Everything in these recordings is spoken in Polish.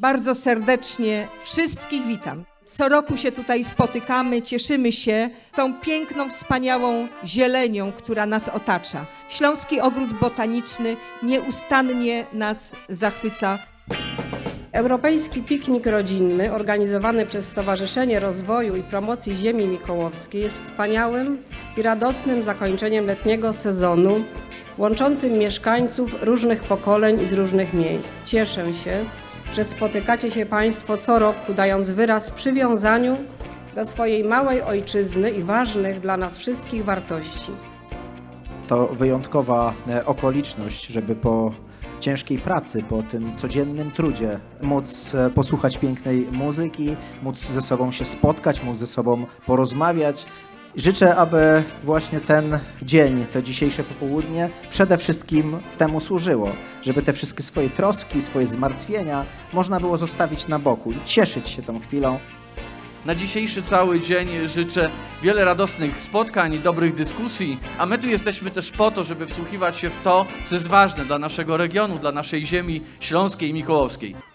Bardzo serdecznie wszystkich witam. Co roku się tutaj spotykamy, cieszymy się tą piękną, wspaniałą zielenią, która nas otacza. Śląski Ogród Botaniczny nieustannie nas zachwyca. Europejski piknik rodzinny organizowany przez Stowarzyszenie Rozwoju i Promocji Ziemi Mikołowskiej jest wspaniałym i radosnym zakończeniem letniego sezonu, łączącym mieszkańców różnych pokoleń i z różnych miejsc. Cieszę się, że spotykacie się Państwo co roku, dając wyraz przywiązaniu do swojej małej ojczyzny i ważnych dla nas wszystkich wartości. To wyjątkowa e, okoliczność, żeby po ciężkiej pracy, po tym codziennym trudzie móc e, posłuchać pięknej muzyki, móc ze sobą się spotkać, móc ze sobą porozmawiać. Życzę, aby właśnie ten dzień, to dzisiejsze popołudnie przede wszystkim temu służyło, żeby te wszystkie swoje troski, swoje zmartwienia można było zostawić na boku i cieszyć się tą chwilą. Na dzisiejszy cały dzień życzę wiele radosnych spotkań, dobrych dyskusji, a my tu jesteśmy też po to, żeby wsłuchiwać się w to, co jest ważne dla naszego regionu, dla naszej ziemi śląskiej i mikołowskiej.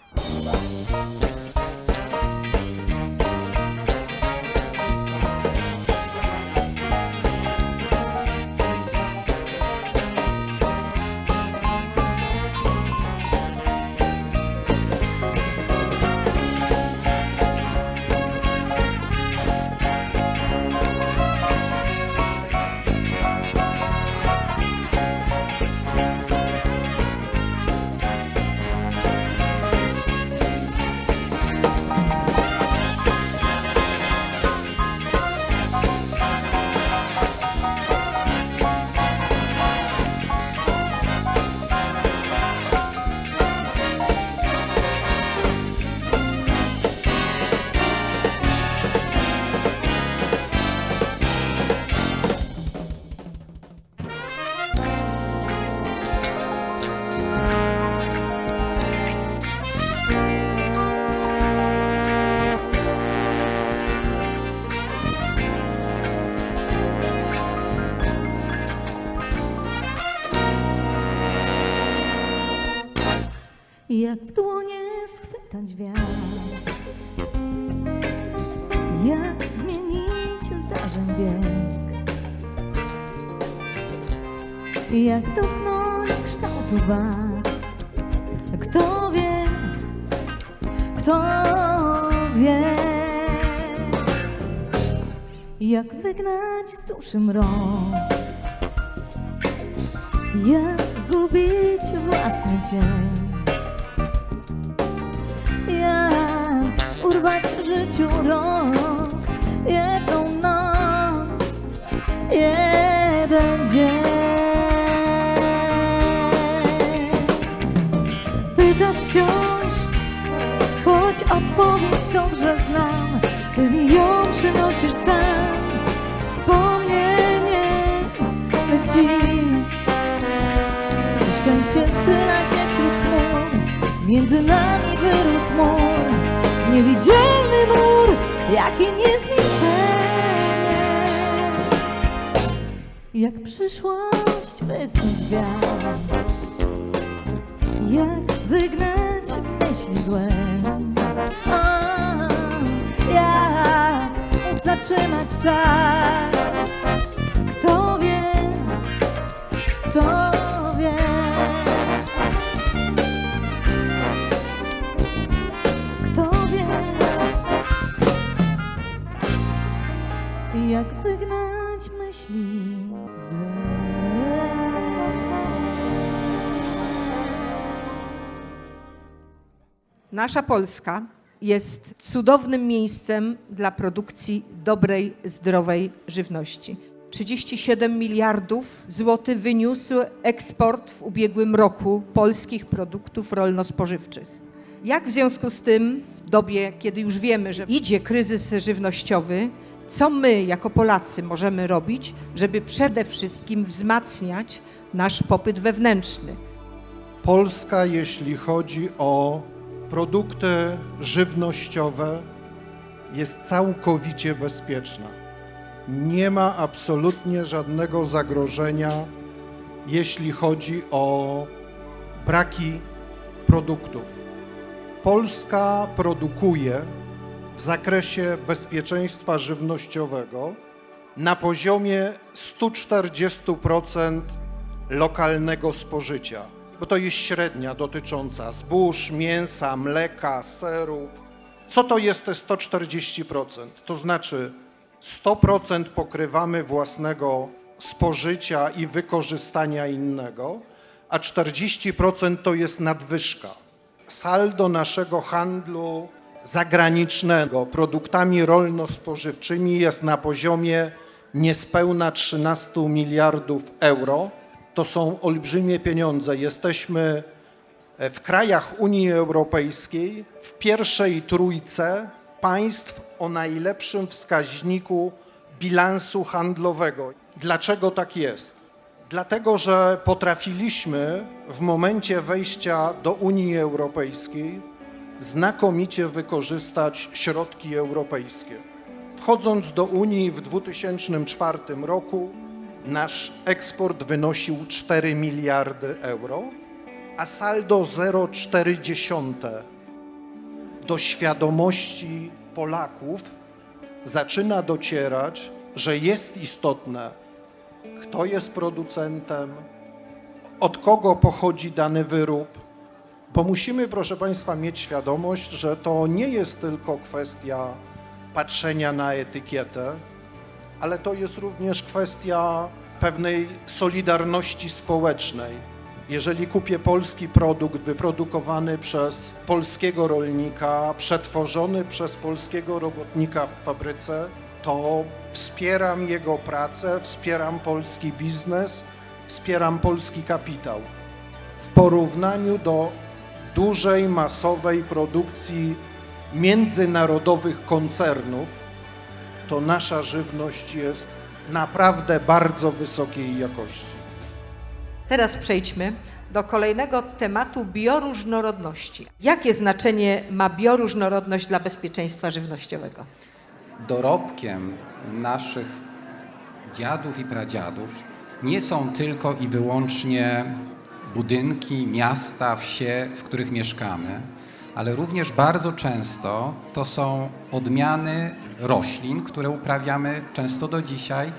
Jak w dłonie schwytać wiatr? Jak zmienić zdarzeń bieg? Jak dotknąć kształtu barw Kto wie, kto wie? Jak wygnać z duszy mrok? Jak zgubić własny cień życiu rok, jedną noc, jeden dzień. Pytasz wciąż, choć odpowiedź dobrze znam, ty mi ją przynosisz sam. Wspomnienie, lecz dziś Szczęście schyla się wśród chmur Między nami wyrósł mur Niewidzialny mur, jest milczenie Jak przyszłość wysnąć gwiazd Jak wygnać myśli złe. O, Jak zatrzymać czas Nasza Polska jest cudownym miejscem dla produkcji dobrej, zdrowej żywności. 37 miliardów złotych wyniósł eksport w ubiegłym roku polskich produktów rolno-spożywczych. Jak w związku z tym, w dobie, kiedy już wiemy, że idzie kryzys żywnościowy, co my jako Polacy możemy robić, żeby przede wszystkim wzmacniać nasz popyt wewnętrzny? Polska, jeśli chodzi o produkty żywnościowe, jest całkowicie bezpieczna. Nie ma absolutnie żadnego zagrożenia, jeśli chodzi o braki produktów. Polska produkuje w zakresie bezpieczeństwa żywnościowego na poziomie 140% lokalnego spożycia, bo to jest średnia dotycząca zbóż, mięsa, mleka, serów. Co to jest te 140%? To znaczy 100% pokrywamy własnego spożycia i wykorzystania innego, a 40% to jest nadwyżka. Saldo naszego handlu zagranicznego produktami rolno-spożywczymi jest na poziomie niespełna 13 miliardów euro. To są olbrzymie pieniądze. Jesteśmy w krajach Unii Europejskiej w pierwszej trójce państw o najlepszym wskaźniku bilansu handlowego. Dlaczego tak jest? Dlatego, że potrafiliśmy w momencie wejścia do Unii Europejskiej znakomicie wykorzystać środki europejskie. Wchodząc do Unii w 2004 roku, nasz eksport wynosił 4 miliardy euro, a saldo 0,4 do świadomości Polaków zaczyna docierać, że jest istotne, kto jest producentem, od kogo pochodzi dany wyrób, bo musimy, proszę Państwa, mieć świadomość, że to nie jest tylko kwestia patrzenia na etykietę, ale to jest również kwestia pewnej solidarności społecznej. Jeżeli kupię polski produkt wyprodukowany przez polskiego rolnika, przetworzony przez polskiego robotnika w fabryce, to wspieram jego pracę, wspieram polski biznes, wspieram polski kapitał. W porównaniu do dużej, masowej produkcji międzynarodowych koncernów, to nasza żywność jest naprawdę bardzo wysokiej jakości. Teraz przejdźmy do kolejnego tematu bioróżnorodności. Jakie znaczenie ma bioróżnorodność dla bezpieczeństwa żywnościowego? dorobkiem naszych dziadów i pradziadów nie są tylko i wyłącznie budynki, miasta, wsie, w których mieszkamy, ale również bardzo często to są odmiany roślin, które uprawiamy często do dzisiaj,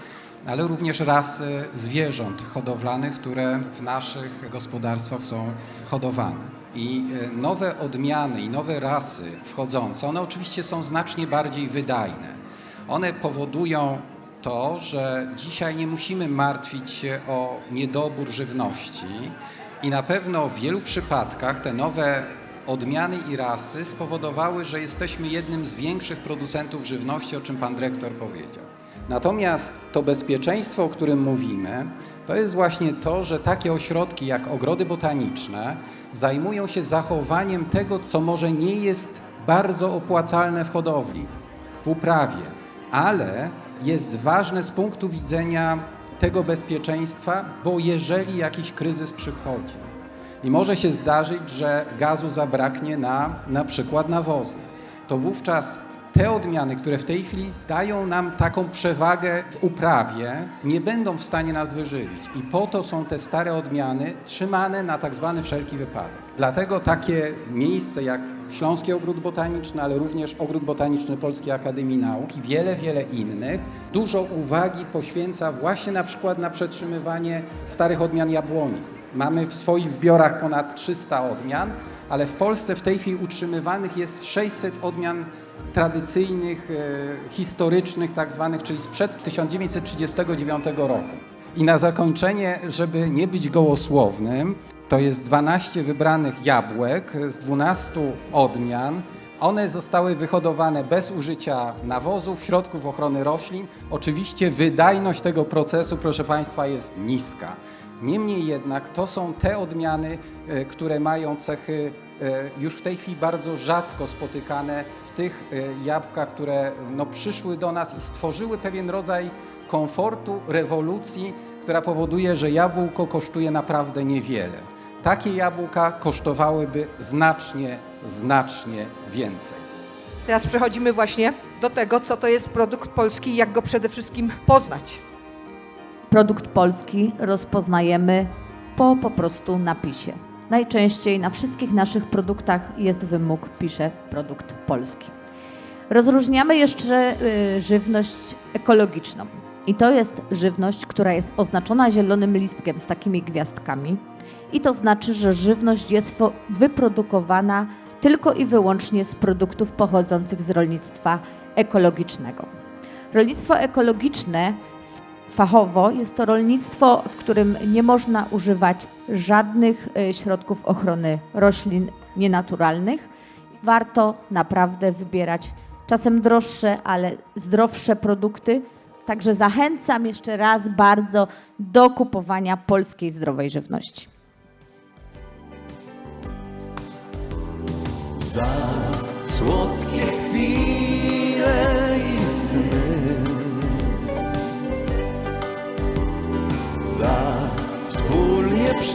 ale również rasy zwierząt hodowlanych, które w naszych gospodarstwach są hodowane. I e, nowe odmiany i nowe rasy wchodzące, one oczywiście są znacznie bardziej wydajne. One powodują to, że dzisiaj nie musimy martwić się o niedobór żywności i na pewno w wielu przypadkach te nowe odmiany i rasy spowodowały, że jesteśmy jednym z większych producentów żywności, o czym pan dyrektor powiedział. Natomiast to bezpieczeństwo, o którym mówimy, to jest właśnie to, że takie ośrodki jak ogrody botaniczne zajmują się zachowaniem tego, co może nie jest bardzo opłacalne w hodowli, w uprawie, ale jest ważne z punktu widzenia tego bezpieczeństwa, bo jeżeli jakiś kryzys przychodzi i może się zdarzyć, że gazu zabraknie na na przykład nawozy, to wówczas te odmiany, które w tej chwili dają nam taką przewagę w uprawie, nie będą w stanie nas wyżywić. I po to są te stare odmiany trzymane na tak zwany wszelki wypadek. Dlatego takie miejsce jak Śląski Ogród Botaniczny, ale również Ogród Botaniczny Polskiej Akademii Nauk i wiele, wiele innych, dużo uwagi poświęca właśnie na przykład na przetrzymywanie starych odmian jabłoni. Mamy w swoich zbiorach ponad 300 odmian, ale w Polsce w tej chwili utrzymywanych jest 600 odmian tradycyjnych, e, historycznych tak zwanych, czyli sprzed 1939 roku. I na zakończenie, żeby nie być gołosłownym, to jest 12 wybranych jabłek z 12 odmian. One zostały wyhodowane bez użycia nawozów, środków ochrony roślin. Oczywiście wydajność tego procesu, proszę Państwa, jest niska. Niemniej jednak to są te odmiany, e, które mają cechy e, już w tej chwili bardzo rzadko spotykane w tych e, jabłkach, które no, przyszły do nas i stworzyły pewien rodzaj komfortu, rewolucji, która powoduje, że jabłko kosztuje naprawdę niewiele. Takie jabłka kosztowałyby znacznie, znacznie więcej. Teraz przechodzimy właśnie do tego, co to jest produkt polski i jak go przede wszystkim poznać. Produkt polski rozpoznajemy po po prostu napisie. najczęściej na wszystkich naszych produktach jest wymóg, pisze produkt polski. Rozróżniamy jeszcze y, żywność ekologiczną. I to jest żywność, która jest oznaczona zielonym listkiem z takimi gwiazdkami. I to znaczy, że żywność jest wyprodukowana tylko i wyłącznie z produktów pochodzących z rolnictwa ekologicznego. Rolnictwo ekologiczne fachowo jest to rolnictwo, w którym nie można używać żadnych y, środków ochrony roślin nienaturalnych. Warto naprawdę wybierać czasem droższe, ale zdrowsze produkty. Także zachęcam jeszcze raz bardzo do kupowania polskiej zdrowej żywności. Za słodkie chwile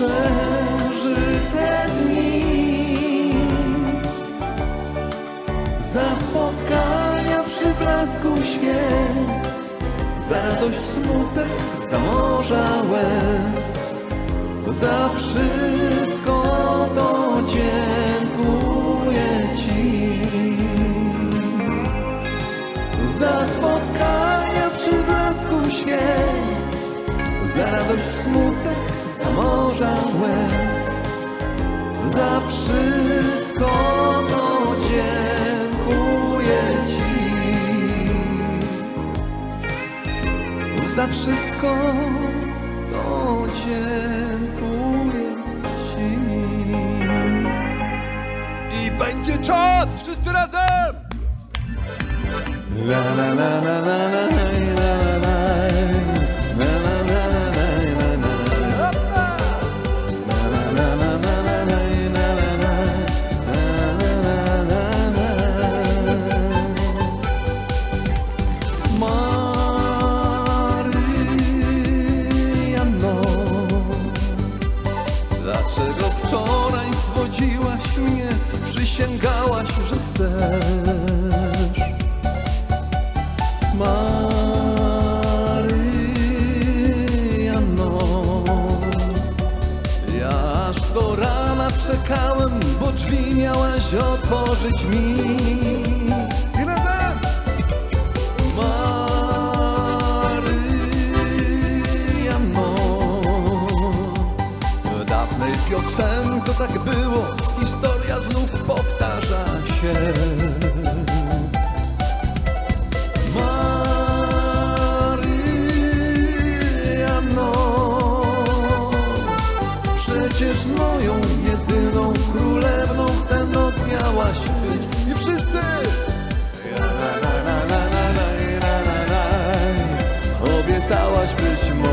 przeżyte dni Za spotkania przy blasku świec Za radość, smutek, za morza łez za wszystko to dziękuję Ci. Za spotkania przy blasku świec, za radość, smutek, morza łez. Za wszystko to dziękuję Ci. Za wszystko to dziękuję Ci. I będzie czad! Wszyscy razem! La la la la la la piosence tak było Historia znów powtarza się. Maryjano Przecież moją jedyną królewną w tę noc miałaś być. I wszyscy! Obiecałaś być moja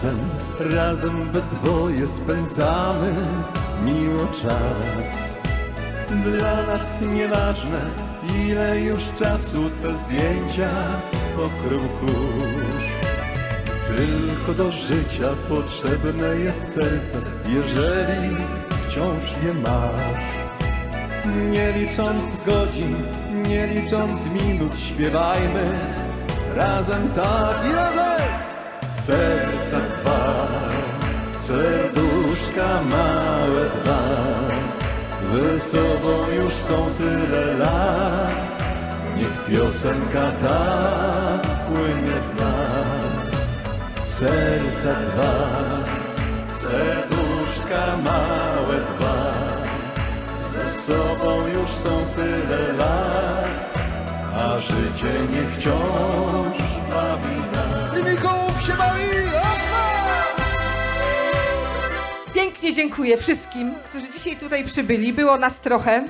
razem, razem we dwoje spędzamy miło czas. Dla nas nieważne, ile już czasu te zdjęcia pokrył kurz. Tylko do życia potrzebne jest serce, jeżeli wciąż je masz. Nie licząc godzin, nie licząc minut, śpiewajmy razem tak i razem. Serca dwa, serduszka małe dwa, ze sobą już są tyle lat. Niech piosenka ta płynie w nas. Serca dwa, serduszka małe dwa, ze sobą już są tyle lat, a życie niech wciąż bawi nas. Mikołów się bawi! Pięknie dziękuję wszystkim, którzy dzisiaj tutaj przybyli. Było nas trochę.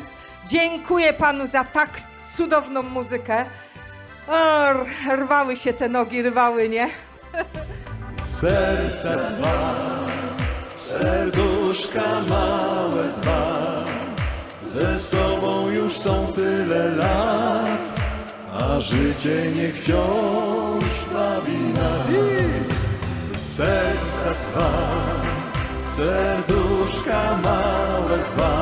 Dziękuję panu za tak cudowną muzykę. O, rwały się te nogi, rwały, nie? Serca dwa, serduszka małe dwa, ze sobą już są tyle lat, a życie niech wciąż bawi nas. Serca dwa, serduszka małe dwa,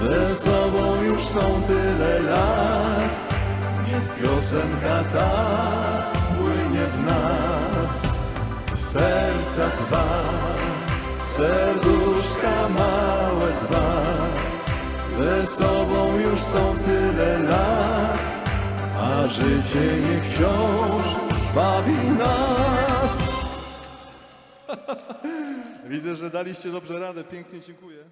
ze sobą już są tyle lat, niech piosenka ta płynie w nas. Serca dwa, serduszka małe dwa, ze sobą już są tyle lat, a życie niech wciąż bawi nas. Widzę, że daliście dobrze radę, pięknie dziękuję.